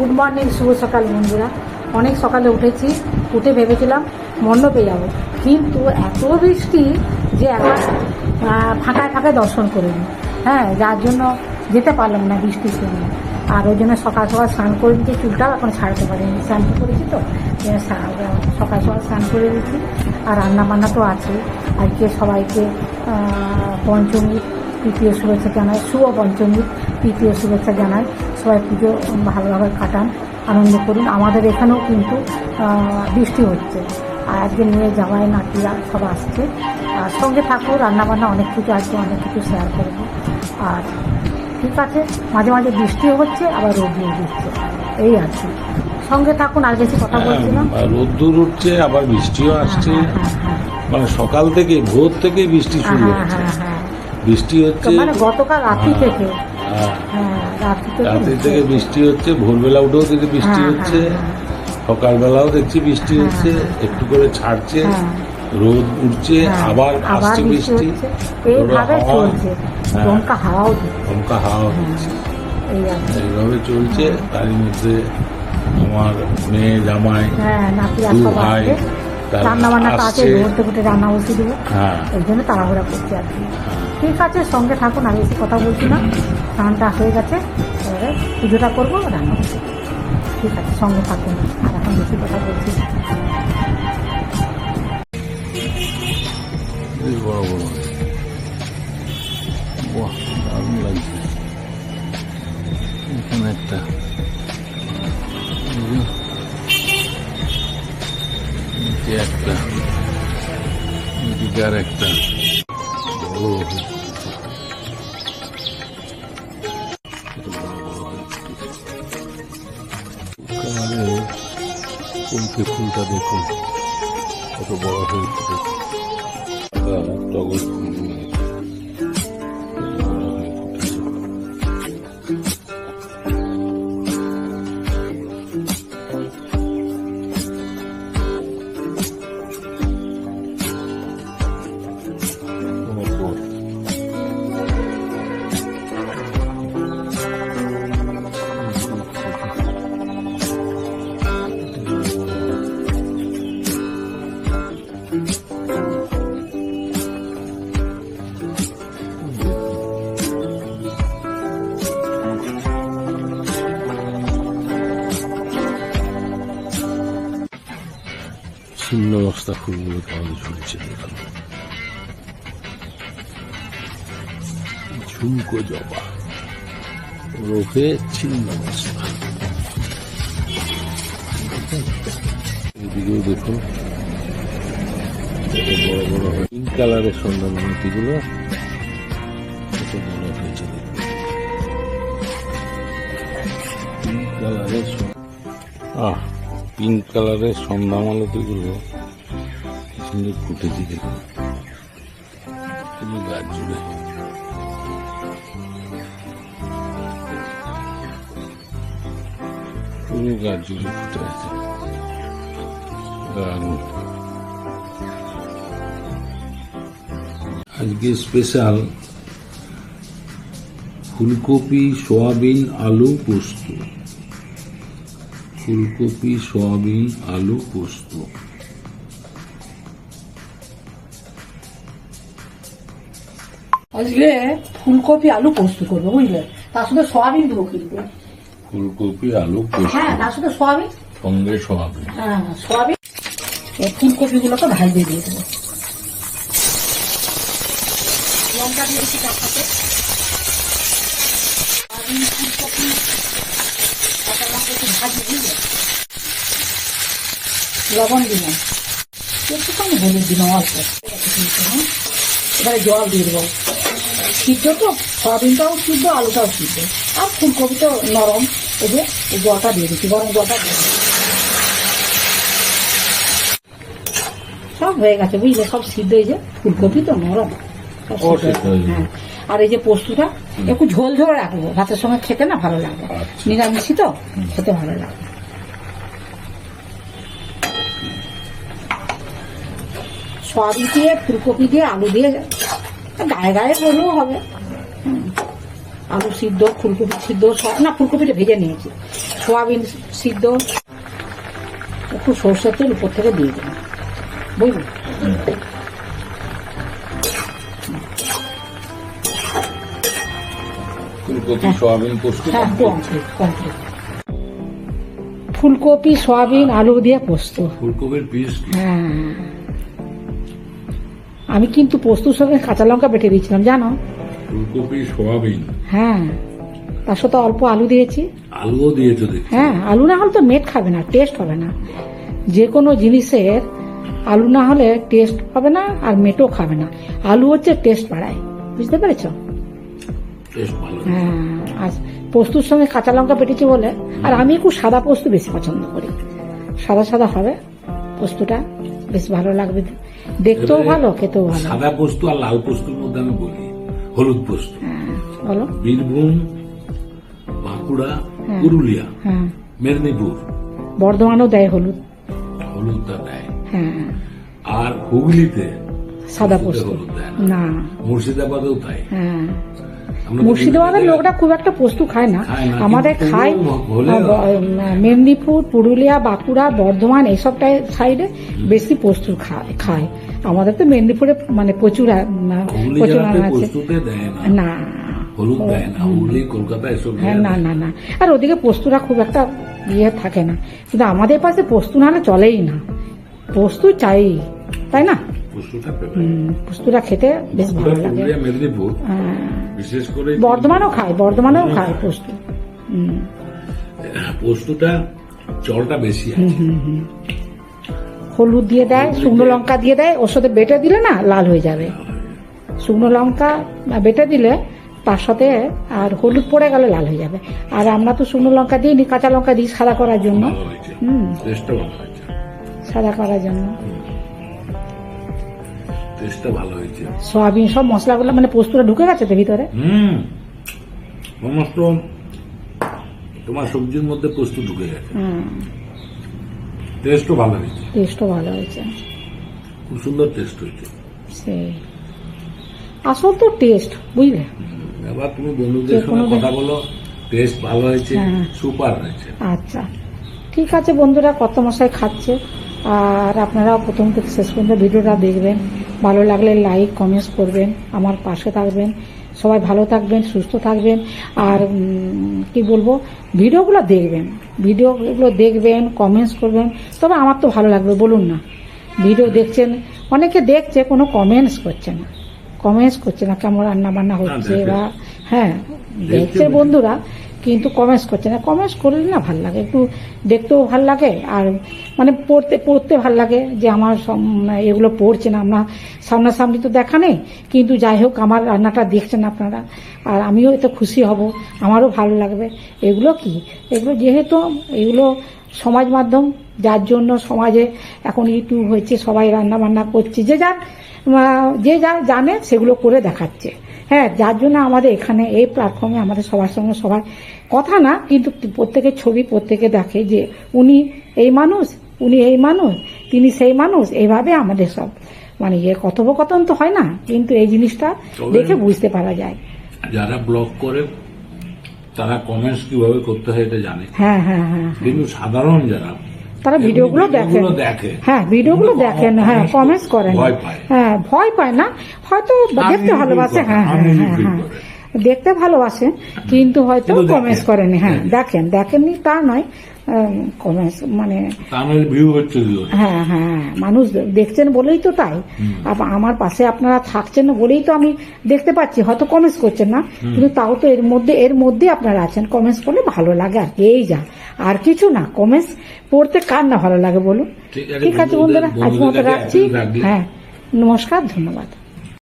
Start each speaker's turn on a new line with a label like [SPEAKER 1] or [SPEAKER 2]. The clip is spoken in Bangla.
[SPEAKER 1] গুড মর্নিং শুভ সকাল বন্ধুরা। অনেক সকালে উঠেছি উঠে ভেবেছিলাম মণ্ডপে যাব কিন্তু এত বৃষ্টি যে আহ, ফাঁকায় ফাঁকায় দর্শন করিনি। হ্যাঁ যার জন্য যেতে পারলাম না বৃষ্টির জন্য আর ওই জন্য সকাল সকাল স্নান করে দিতে চুলটাও এখন ছাড়তে পারিনি। স্নান করেছি তো জন্য সকাল সকাল স্নান করে দিচ্ছি আর রান্না বান্না তো আছে। আজকে সবাইকে পঞ্চমী তৃতীয় শুভেচ্ছা জানাই। শুভ পঞ্চমী তৃতীয় শুভেচ্ছা জানাই। সবাই পুজো ভালোভাবে কাটান আনন্দ করুন। আমাদের এখানেও কিন্তু বৃষ্টি হচ্ছে। আর আজকে নিয়ে জামাই নাতিরা সব আসছে। আর সঙ্গে থাকব রান্নাবান্না অনেক কিছু আছে অনেক কিছু শেয়ার করব। আর ঠিক আছে মাঝে মাঝে বৃষ্টিও হচ্ছে আবার রোদিও দিচ্ছে এই আর কি। সঙ্গে থাকুন আর বেশি কথা বলছিলাম
[SPEAKER 2] হ্যাঁ, রোদ্দুর উঠছে আবার বৃষ্টিও আসছে।
[SPEAKER 1] হ্যাঁ হ্যাঁ হ্যাঁ।
[SPEAKER 2] মানে সকাল থেকে ভোর থেকে বৃষ্টি শুরু
[SPEAKER 1] হ্যাঁ
[SPEAKER 2] হচ্ছে।
[SPEAKER 1] হ্যাঁ হ্যাঁ।
[SPEAKER 2] বৃষ্টি হচ্ছে।
[SPEAKER 1] মানে গতকাল রাত্রি থেকে রাত্রি থেকে
[SPEAKER 2] রাত্রি। থেকে বৃষ্টি হচ্ছে ভোরবেলা উঠেও দেখি বৃষ্টি
[SPEAKER 1] হ্যাঁ,
[SPEAKER 2] হচ্ছে
[SPEAKER 1] হ্যাঁ,
[SPEAKER 2] সকালবেলাও দেখছি বৃষ্টি
[SPEAKER 1] হ্যাঁ,
[SPEAKER 2] হচ্ছে একটু করে ছাড়ছে
[SPEAKER 1] হ্যাঁ।
[SPEAKER 2] রোদ উঠছে
[SPEAKER 1] হ্যাঁ,
[SPEAKER 2] আবার আসছে বৃষ্টি হাওয়া, হ্যাঁ। হাওয়া হচ্ছে। এইভাবে চলছে তারই মধ্যে আমার মেয়ে জামাই
[SPEAKER 1] হ্যাঁ
[SPEAKER 2] দু ভাই
[SPEAKER 1] রান্না বান্না রান্না দেবো।
[SPEAKER 2] হ্যাঁ।
[SPEAKER 1] এই জন্য তাড়াহুড়া করছি আর কি। ঠিক আছে, সঙ্গে থাকুন, আমি বেশি কথা বলছি না। স্নানটা হয়ে গেছে, এবারে পুজোটা করব, রান্না ঠিক আছে, সঙ্গে থাকুন, আর এখন বেশি কথা বলছি
[SPEAKER 2] একটা একটা একটা। হয়েছে। হয়ে ফুটেছে। ফুলটা দেখুন কত বড় হয়ে টগর ফুলগুলো কেমন ঝুলছে দেখুন ঝুমকো জবা। ওরফে ছিন্ন বস্তা এদিকেও দেখুন বড় বড় হয় পিঙ্ক কালারের সন্ধান মতিগুলো কত বড় হয়েছে পিঙ্ক কালারের আহ পিঙ্ক কালারের সন্ধ্যামালতিগুলো কি সুন্দর ফুটেছে পুরো গাছ জুড়ে পুরো গাছ জুড়ে ফুটে আছে। আজকে স্পেশাল ফুলকপি, সোয়াবিন, আলু পোস্ত। ফুলকপি, সয়াবিন, আলু পোস্ত।
[SPEAKER 1] আজকে ফুলকপি আলু পোস্ত করব বুঝলে? তার সাথে সয়াবিন দেবো কিন্তু
[SPEAKER 2] ফুলকপি আলু পোস্ত।
[SPEAKER 1] হ্যাঁ তার সাথে সয়াবিন।
[SPEAKER 2] সঙ্গে সয়াবিন।
[SPEAKER 1] হ্যাঁ সয়াবিন। এই ফুলকপিগুলোকে ভাজতে দিয়ে দেবো। লঙ্কা দিয়ে দিচ্ছি তার সাথে। সয়াবিন, ফুলকপি, কাঁচা লঙ্কা একটু ভাজি বুঝলে লবণ দিলাম একটুখানি হলুদ দিলাম অল্প? এবারে জল দিয়ে দেবো। সিদ্ধ তো সয়াবিনটাও সিদ্ধ আলুটাও সিদ্ধ। আর ফুলকপি তো নরম এই যে এই জলটা দিয়ে দিচ্ছি গরম জলটা দিয়ে সব হয়ে গেছে বুঝলে? সব সিদ্ধ হয়েছে ফুলকপি তো নরম
[SPEAKER 2] হয়ে।
[SPEAKER 1] হ্যাঁ। আর এই যে পোস্তটা একটু ঝোল ঝোল রাখব ভাতের সঙ্গে খেতে না ভালো লাগবে
[SPEAKER 2] আচ্ছা।
[SPEAKER 1] নিরামিষই তো খেতে ভালো লাগবে সয়াবিন দিয়ে ফুলকপি দিয়ে আলু দিয়ে গায়ে গায়ে করলেও হবে। আলু সিদ্ধ ফুলকপি সিদ্ধ সব না ফুলকপিটা ভেজে নিয়েছি। সোয়াবিন সিদ্ধ একটু সর্ষের তেল উপর থেকে দিয়ে দেবো বুঝলি?
[SPEAKER 2] ফুলকপি
[SPEAKER 1] হ্যাঁ। ফুলকপি সয়াবিন আলু দিয়ে পোস্ত।
[SPEAKER 2] ফুলকপির পিস
[SPEAKER 1] হ্যাঁ। আমি কিন্তু পোস্তর সঙ্গে কাঁচা লঙ্কা বেটে দিয়েছিলাম জানো?
[SPEAKER 2] ফুলকপি সোয়াবিন।
[SPEAKER 1] হ্যাঁ তার সাথে অল্প আলু দিয়েছি।
[SPEAKER 2] আলুও দিয়েছ
[SPEAKER 1] হ্যাঁ আলু না হলে তো মেট খাবে না টেস্ট হবে না। যে কোনো জিনিসের আলু না হলে টেস্ট হবে না আর মেটও খাবে না। আলু হচ্ছে টেস্ট বাড়ায় বুঝতে পেরেছ? হ্যাঁ আর পোস্তুর সঙ্গে কাঁচা লঙ্কা পেটেছি বলে আর আমি একটু সাদা পোস্ত বেশি পছন্দ করি। সাদা সাদা হবে পোস্তটা বেশ ভালো লাগবে। দেখতেও ভালো খেতেও ভালো।
[SPEAKER 2] সাদা পোস্ত আর লাল পোস্তুর মধ্যে আমি বলি হলুদ পোস্ত।
[SPEAKER 1] হ্যাঁ বলো।
[SPEAKER 2] বীরভূম বাঁকুড়া
[SPEAKER 1] হ্যাঁ।
[SPEAKER 2] পুরুলিয়া
[SPEAKER 1] হ্যাঁ।
[SPEAKER 2] মেদিনীপুর।
[SPEAKER 1] বর্ধমানও দেয় হলুদ।
[SPEAKER 2] হলুদটা দেয়। আর হুগলিতে
[SPEAKER 1] সাদা
[SPEAKER 2] পোস্ত। হলুদ দেয় না। মুর্শিদাবাদেও তাই।
[SPEAKER 1] হ্যাঁ। মুর্শিদাবাদের লোকরা খুব একটা পোস্ত খায় না। আমাদের খায় মেদিনীপুর পুরুলিয়া বাঁকুড়া বর্ধমান এইসব সাইডে বেশি পোস্ত খায় খায়। আমাদের তো মেদিনীপুরে মানে প্রচুর প্রচুর আছে।
[SPEAKER 2] না।
[SPEAKER 1] না।
[SPEAKER 2] হলুদ দেয় না হুগলি কলকাতা এসব
[SPEAKER 1] হ্যাঁ না। না না আর ওদিকে পোস্তরা খুব একটা ইয়ে থাকে না। কিন্তু আমাদের পাশে পোস্ত না হলে চলেই না। পোস্ত চাই তাই না?
[SPEAKER 2] পোস্তটা
[SPEAKER 1] খেতে বেশ ভালো লাগে।
[SPEAKER 2] মেদিনীপুর
[SPEAKER 1] হ্যাঁ,
[SPEAKER 2] বিশেষ করে
[SPEAKER 1] বর্ধমানও খায় বর্ধমানেও খায় পোস্ত।
[SPEAKER 2] পোস্তটা জলটা বেশি আছে।
[SPEAKER 1] হলুদ দিয়ে দেয় শুকনো লঙ্কা দিয়ে দেয় ওর সাথে বেটে দিলে না লাল হয়ে যাবে। শুকনো লঙ্কা বেটে দিলে তার সাথে আর হলুদ পড়ে গেলে লাল হয়ে যাবে। আর আমরা তো শুকনো লঙ্কা দিইনি কাঁচা লঙ্কা দিই সাদা করার জন্য। হুম। সাদা করার জন্য।
[SPEAKER 2] টেস্টটা ভালো হয়েছে।
[SPEAKER 1] সয়াবিন সব মশলাগুলো মানে পোস্তটা ঢুকে গেছে তো ভিতরে?
[SPEAKER 2] হুম। সমস্ত তোমার সবজির মধ্যে পোস্ত ঢুকে গেছে। টেস্টও ভালো হয়েছে।
[SPEAKER 1] টেস্টও ভালো হয়েছে।
[SPEAKER 2] খুব সুন্দর টেস্ট হয়েছে।
[SPEAKER 1] সেই আসল তো টেস্ট বুঝলে?
[SPEAKER 2] এবার তুমি বন্ধুদের সঙ্গে কথা বলো টেস্ট ভালো হয়েছে
[SPEAKER 1] হ্যাঁ।
[SPEAKER 2] সুপার হয়েছে।
[SPEAKER 1] আচ্ছা। ঠিক আছে বন্ধুরা কত মশাই খাচ্ছে। আর আপনারা প্রথম থেকে শেষ পর্যন্ত ভিডিওটা দেখবেন। ভালো লাগলে লাইক কমেন্টস করবেন আমার পাশে থাকবেন সবাই ভালো থাকবেন সুস্থ থাকবেন আর কি বলব ভিডিওগুলো দেখবেন ভিডিওগুলো দেখবেন কমেন্টস করবেন তবে আমার তো ভালো লাগবে বলুন না। ভিডিও দেখছেন অনেকে দেখছে কোনো কমেন্টস করছে না। কমেন্টস করছে না কেমন রান্না বান্না হচ্ছে
[SPEAKER 2] দেখে।
[SPEAKER 1] বা হ্যাঁ দেখছে বন্ধুরা কিন্তু কমেন্টস করছে না। কমেন্টস করলে না ভালো লাগে, একটু দেখতেও ভালো লাগে আর মানে পড়তে পড়তে ভালো লাগে যে আমার সম- এগুলো পড়ছে না, আমরা সামনাসামনি তো দেখা নেই, কিন্তু যাই হোক আমার রান্নাটা দেখছেন আপনারা, আর আমিও এতে খুশি হব, আমারও ভালো লাগবে। এগুলো কি? এগুলো যেহেতু, এগুলো সমাজ মাধ্যম, যার জন্য সমাজে এখন ইউটিউব হয়েছে, সবাই রান্না বান্না করছে, যে যার যে যা জানে সেগুলো করে দেখাচ্ছে। হ্যাঁ যার জন্য আমাদের এখানে এই প্ল্যাটফর্মে আমাদের সবার সঙ্গে সবার কথা না কিন্তু প্রত্যেকের ছবি প্রত্যেকে দেখে যে উনি এই মানুষ উনি এই মানুষ তিনি সেই মানুষ এইভাবে আমাদের সব মানে ইয়ে কথোপকথন তো হয় না কিন্তু এই জিনিসটা দেখে বুঝতে পারা যায়।
[SPEAKER 2] যারা ব্লগ করে তারা কমেন্টস কীভাবে করতে হয় এটা জানে।
[SPEAKER 1] হ্যাঁ হ্যাঁ হ্যাঁ।
[SPEAKER 2] কিন্তু সাধারণ যারা
[SPEAKER 1] তারা ভিডিওগুলো দেখেন হ্যাঁ ভিডিওগুলো দেখেন হ্যাঁ কমেন্টস করেন। হ্যাঁ ভয় পায় না। হয়তো দেখতে ভালোবাসে হ্যাঁ হ্যাঁ হ্যাঁ। হ্যাঁ দেখতে ভালোবাসে কিন্তু হয়তো। কমেন্টস করেনি হ্যাঁ দেখেন। দেখেননি তা নয় কমেন্টস মানে হ্যাঁ হ্যাঁ মানুষ দেখছেন বলেই তো তাই। আমার পাশে আপনারা থাকছেন না বলেই তো আমি দেখতে পাচ্ছি হয়তো কমেন্টস করছেন না কিন্তু তাও তো এর মধ্যে এর মধ্যে আপনারা আছেন কমেন্টস করলে ভালো লাগে আর কি, এই যা। আর কিছু না কমেন্টস পড়তে কার না ভালো লাগে বলুন?
[SPEAKER 2] ঠিক আছে,
[SPEAKER 1] ঠিক আছে বন্ধুরা আজ মতো রাখছি। হ্যাঁ নমস্কার ধন্যবাদ।